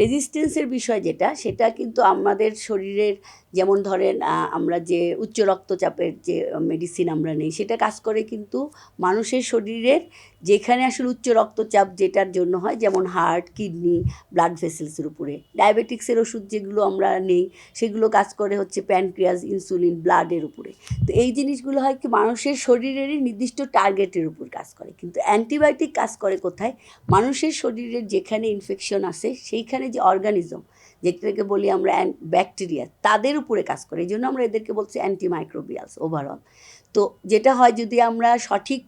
রেজিস্ট্যান্সের বিষয় যেটা, সেটা কিন্তু আমাদের শরীরের যেমন ধরেন আমরা যে উচ্চ রক্তচাপের যে মেডিসিন আমরা নেই, সেটা কাজ করে কিন্তু মানুষের শরীরের যেখানে আসলে উচ্চ রক্তচাপ যেটার জন্য হয়, যেমন হার্ট কিডনি ব্লাড ভেসেলসের উপরে। ডায়াবেটিক্সের ওষুধ যেগুলো আমরা নেই, সেগুলো কাজ করে হচ্ছে প্যানক্রিয়াস ইনসুলিন ব্লাডের উপরে। তো এই জিনিসগুলো হয় কি মানুষের শরীরেরই নির্দিষ্ট টার্গেটের উপর কাজ করে। কিন্তু অ্যান্টিবায়োটিক কাজ করে কোথায়? মানুষের শরীরের যেখানে ইনফেকশন আসে সেইখানে যে অর্গানিজম, যেটাকে বলি আমরা ব্যাকটেরিয়া, তাদের উপরে কাজ করে। এই জন্য আমরা এদেরকে বলছি অ্যান্টিমাইক্রোবিয়ালস ওভারঅল তো যেটা হয় যদি আমরা সঠিক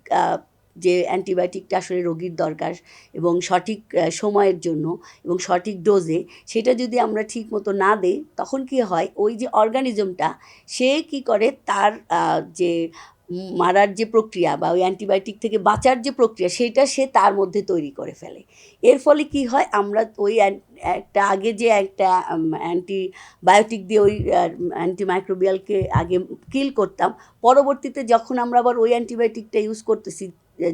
যে অ্যান্টিবায়োটিকটা আসলে রোগীর দরকার এবং সঠিক সময়ের জন্য এবং সঠিক ডোজে সেটা যদি আমরা ঠিক মতো না দেই, তখন কি হয়? ওই যে অর্গানিজমটা, সে কি করে? তার যে মারার যে প্রক্রিয়া বা ওই অ্যান্টিবায়োটিক থেকে বাঁচার যে প্রক্রিয়া, সেটা সে তার মধ্যে তৈরি করে ফেলে। এর ফলে কি হয়, আমরা ওই একটা আগে যে একটা অ্যান্টিবায়োটিক দিয়ে ওই অ্যান্টিমাইক্রোবিয়ালকে আগে কিল করতাম, পরবর্তীতে যখন আমরা আবার ওই অ্যান্টিবায়োটিকটা ইউজ করতেছি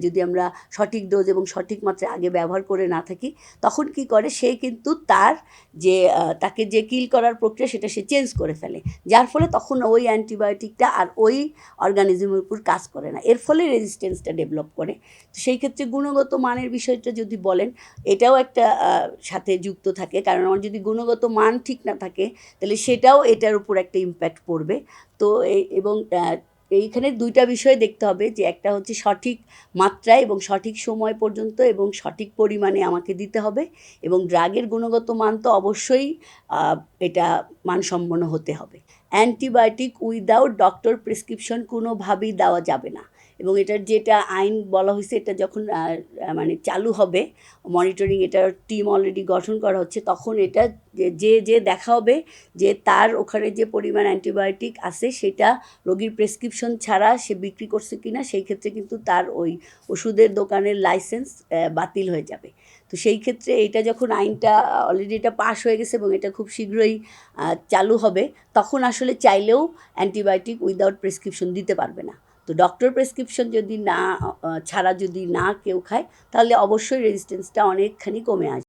যদি আমরা সঠিক ডোজ এবং সঠিক মাত্রায় আগে ব্যবহার করে না থাকি, তখন কি করে? সে কিন্তু তার যে তাকে যে কিল করার প্রক্রিয়া, সেটা সে চেঞ্জ করে ফেলে। যার ফলে তখন ওই অ্যান্টিবায়োটিকটা আর ওই অর্গানিজমের উপর কাজ করে না। এর ফলে রেজিস্ট্যান্সটা ডেভেলপ করে। তো সেই ক্ষেত্রে গুণগত মানের বিষয়টা যদি বলেন, এটাও একটা সাথে যুক্ত থাকে। কারণ আমার যদি গুণগত মান ঠিক না থাকে, তাহলে সেটাও এটার উপর একটা ইম্প্যাক্ট পড়বে। তো এবং এইখানে দুইটা বিষয় দেখতে হবে, যে একটা হচ্ছে সঠিক মাত্রায় এবং সঠিক সময় পর্যন্ত এবং সঠিক পরিমাণে আমাকে দিতে হবে এবং ড্রাগের গুণগত মান তো অবশ্যই এটা মানসম্পন্ন হতে হবে। অ্যান্টিবায়োটিক উইদাউট ডক্টর প্রেসক্রিপশন কোনোভাবেই দেওয়া যাবে না। এবং এটার যেটা আইন বলা হয়েছে, এটা যখন মানে চালু হবে মনিটরিং এটার টিম অলরেডি গঠন করা হচ্ছে, তখন এটা যে যে দেখা হবে যে তার ওখানে যে পরিমাণ অ্যান্টিবায়োটিক আছে, সেটা রোগীর প্রেসক্রিপশন ছাড়া সে বিক্রি করছে কি না সেই ক্ষেত্রে কিন্তু তার ওই ওষুধের দোকানের লাইসেন্স বাতিল হয়ে যাবে। তো সেই ক্ষেত্রে এটা যখন আইনটা অলরেডি এটা পাশ হয়ে গেছে এবং এটা খুব শীঘ্রই চালু হবে, তখন আসলে চাইলেও অ্যান্টিবায়োটিক উইদাউট প্রেসক্রিপশন দিতে পারবে না। তো ডক্টর প্রেসক্রিপশন যদি না ছাড়া যদি না কেউ খায়, তাহলে অবশ্যই রেজিস্ট্যান্সটা অনেকখানি কমে আসবে।